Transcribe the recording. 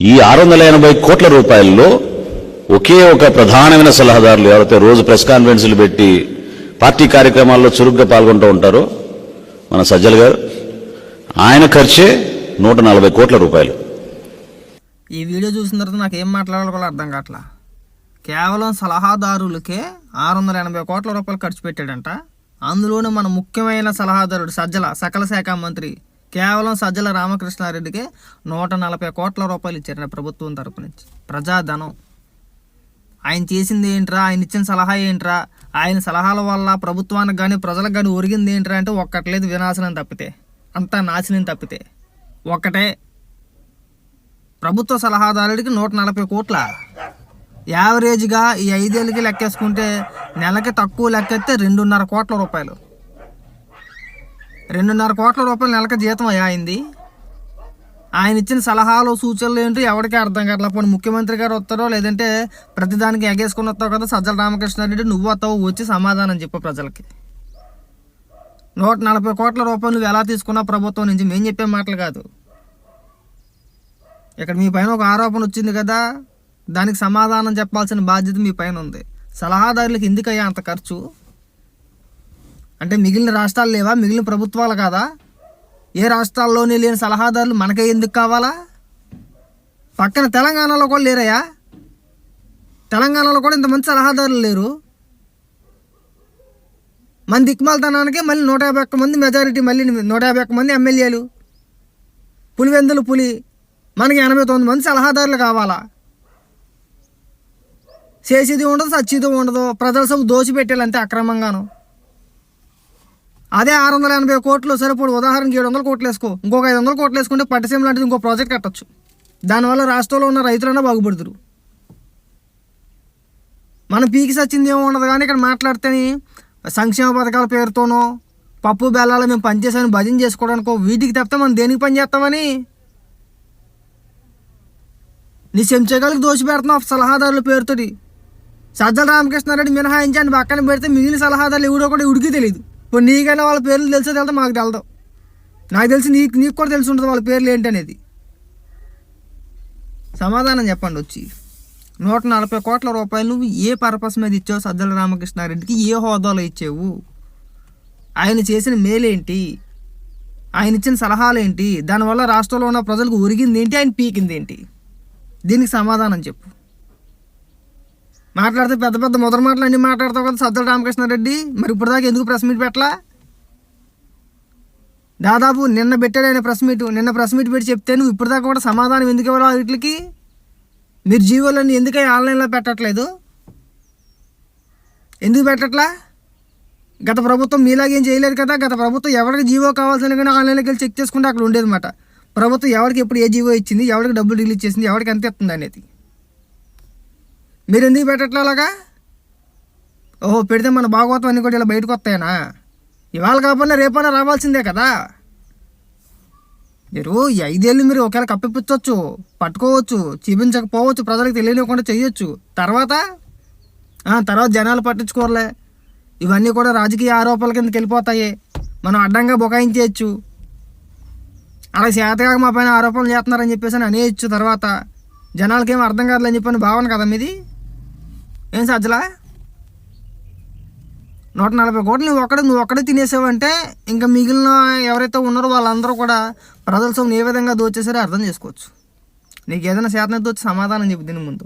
ఈ ఆరు వందల ఎనభై కోట్ల రూపాయల్లో ఒకే ఒక ప్రధానమైన సలహాదారులు ఎవరైతే రోజు ప్రెస్ కాన్ఫరెన్స్లు పెట్టి పార్టీ కార్యక్రమాల్లో చురుగ్గా పాల్గొంటూ ఉంటారో మన సజ్జల్ గారు ఆయన ఖర్చే నూట నలభై కోట్ల రూపాయలు. ఈ వీడియో చూసిన తర్వాత నాకు ఏం మాట్లాడాలో కూడా అర్థం కావట్లా. కేవలం సలహాదారులకే ఆరు వందల ఎనభై కోట్ల రూపాయలు ఖర్చు పెట్టాడంట. అందులోనూ మన ముఖ్యమైన సలహాదారుడు సజ్జల సకల శాఖ మంత్రి కేవలం సజ్జల రామకృష్ణారెడ్డికి నూట నలభై కోట్ల రూపాయలు ఇచ్చారు ప్రభుత్వం తరపు నుంచి. ప్రజాధనం. ఆయన చేసింది ఏంట్రా? ఆయన ఇచ్చిన సలహా ఏంట్రా? ఆయన సలహాల వల్ల ప్రభుత్వానికి కానీ ప్రజలకు కానీ ఒరిగింది ఏంట్రా అంటే ఒక్కట్లేదు వినాశనం తప్పితే. అంతా నాశనం తప్పితే. ఒక్కటే. ప్రభుత్వ సలహాదారుడికి నూట నలభై కోట్ల. యావరేజ్గా ఈ ఐదేళ్ళకి లెక్కేసుకుంటే నెలకి తక్కువ లెక్కెత్తే రెండున్నర కోట్ల రూపాయలు. రెండున్నర కోట్ల రూపాయలు నెలకి జీతం అయ్యా అయింది. ఆయన ఇచ్చిన సలహాలు సూచనలు ఏంటో? ఎవరికి అర్థం కావట్లా పోనీ ముఖ్యమంత్రి గారు వస్తారో లేదంటే ప్రతిదానికి ఎగేసుకుని వస్తావు కదా సజ్జల రామకృష్ణారెడ్డి నువ్వు వస్తావు వచ్చి సమాధానం చెప్పు ప్రజలకి. నూట నలభై కోట్ల రూపాయలు నువ్వు ఎలా తీసుకున్నావు ప్రభుత్వం నుంచి? మేము చెప్పే మాటలు కాదు. ఇక్కడ మీ పైన ఒక ఆరోపణ వచ్చింది కదా దానికి సమాధానం చెప్పాల్సిన బాధ్యత మీ పైన ఉంది. సలహాదారులకు ఎందుకయ్యా అంత ఖర్చు? అంటే మిగిలిన రాష్ట్రాలు లేవా? మిగిలిన ప్రభుత్వాలు కాదా? ఏ రాష్ట్రాల్లోనే లేని సలహాదారులు మనకే ఎందుకు కావాలా? పక్కన తెలంగాణలో కూడా లేరయ్యా. తెలంగాణలో కూడా ఇంతమంది సలహాదారులు లేరు. మన దిక్మాలతనానికి మళ్ళీ నూట యాభై ఒక్క మంది మెజారిటీ మళ్ళీ నూట యాభై ఒక్క మంది ఎమ్మెల్యేలు. పులివెందులు పులి. మనకి ఎనభై తొమ్మిది మంది సలహాదారులు కావాలా? చేసేది ఉండదు సచ్చేది ఉండదు. ప్రజల సొమ్ము దోచిపెట్టాలి అక్రమంగాను. అదే ఆరు వందల ఎనభై కోట్లు సరిపోడు. ఉదాహరణకి ఏడు వందల కోట్లు వేసుకో. ఇంకొక ఐదు వందల కోట్లు వేసుకుంటే పట్టిసీమ లాంటిది ఇంకో ప్రాజెక్ట్ కట్టచ్చు. దానివల్ల రాష్ట్రంలో ఉన్న రైతులన్నా బాగుపడుతురు. మనం పీకి సచ్చింది ఏమో ఉండదు కానీ ఇక్కడ మాట్లాడితేనే సంక్షేమ పథకాల పేరుతోనో పప్పు బెల్లాలు మేము పనిచేసామని భజన చేసుకోవడానికో వీటికి తప్పితే మనం దేనికి పని చేస్తామని? నీ చెంచగాలకు దోషి పెడుతున్నావు సలహాదారుల పేరుతోటి. సజ్జల రామకృష్ణారెడ్డి మినహాయించండి పక్కన పెడితే మిగిలిన సలహాదారులు ఎవడో కూడా ఉడికి తెలియదు ఇప్పుడు నీకైనా వాళ్ళ పేర్లు తెలిసే వెళ్తే మాకు తెలదు. నాకు తెలిసి నీకు నీకు కూడా తెలిసి ఉంటుంది వాళ్ళ పేర్లు ఏంటి అనేది సమాధానం చెప్పండి వచ్చి. నూట నలభై కోట్ల రూపాయలు నువ్వు ఏ పర్పస్ మీద ఇచ్చావు సజ్జల రామకృష్ణారెడ్డికి? ఏ హోదాలో ఇచ్చావు? ఆయన చేసిన మేలేంటి ఆయన ఇచ్చిన సలహాలు ఏంటి? దానివల్ల రాష్ట్రంలో ఉన్న ప్రజలకు ఒరిగింది ఏంటి? ఆయన పీకింది ఏంటి? దీనికి సమాధానం చెప్పు. మాట్లాడితే పెద్ద పెద్ద మొదటి మాటలు అన్నీ మాట్లాడతావు కదా సద్దల రామకృష్ణారెడ్డి మరి ఇప్పుడు దాకా ఎందుకు ప్రెస్ మీట్ పెట్టలా? దాదాపు నిన్న పెట్టాడు ఆయన ప్రెస్ మీట్ నిన్న ప్రెస్ మీట్ పెట్టి చెప్తే నువ్వు ఇప్పుడు దాకా కూడా సమాధానం ఎందుకు ఇవ్వాలి వీటికి? మీరు జీవోలన్నీ ఎందుకై ఆన్లైన్లో పెట్టట్లేదు? ఎందుకు పెట్టట్లా? గత ప్రభుత్వం మీలాగేం చేయలేదు కదా? గత ప్రభుత్వం ఎవరికి జీవో కావాల్సిన కానీ ఆన్లైన్లోకి వెళ్ళి చెక్ చేసుకుంటే అక్కడ ఉండేది మాట ప్రభుత్వం ఎవరికి ఎప్పుడు ఏ జీవో ఇచ్చింది? ఎవరికి డబ్బులు రిలీజ్ చేసింది? ఎవరికి ఎంత ఇస్తుంది అనేది? మీరు ఎందుకు పెట్టట్లే అలాగా? ఓహో పెడితే మన భాగవతం అన్ని కూడా ఇలా బయటకు వస్తాయనా? ఇవాళ కాకపోయినా రేపైనా రావాల్సిందే కదా? మీరు ఈ ఐదేళ్ళు మీరు ఒకవేళ కప్పిపుచ్చవచ్చు పట్టుకోవచ్చు చూపించకపోవచ్చు ప్రజలకు తెలియనివ్వకుండా చేయొచ్చు. తర్వాత? తర్వాత జనాలు పట్టించుకోరలే. ఇవన్నీ కూడా రాజకీయ ఆరోపణల కిందకి వెళ్ళిపోతాయి. మనం అడ్డంగా బుకాయించేయచ్చు. అలా చేతగా మా పైన ఆరోపణలు చేస్తున్నారని చెప్పేసి అని అనేయచ్చు తర్వాత. జనాలకి ఏం అర్థం కాదులని చెప్పని భావన కదా మీది? ఏం సజ్జలా నూట నలభై కోట్లు నువ్వు ఒక్కడే నువ్వు ఒక్కడే తినేసావంటే ఇంకా మిగిలిన ఎవరైతే ఉన్నారో వాళ్ళందరూ కూడా ప్రజల సొమ్ము ఏ విధంగా దోచేసారో అర్థం చేసుకోవచ్చు. నీకు ఏదైనా శాతం దోచి సమాధానం చెప్పు దీని ముందు.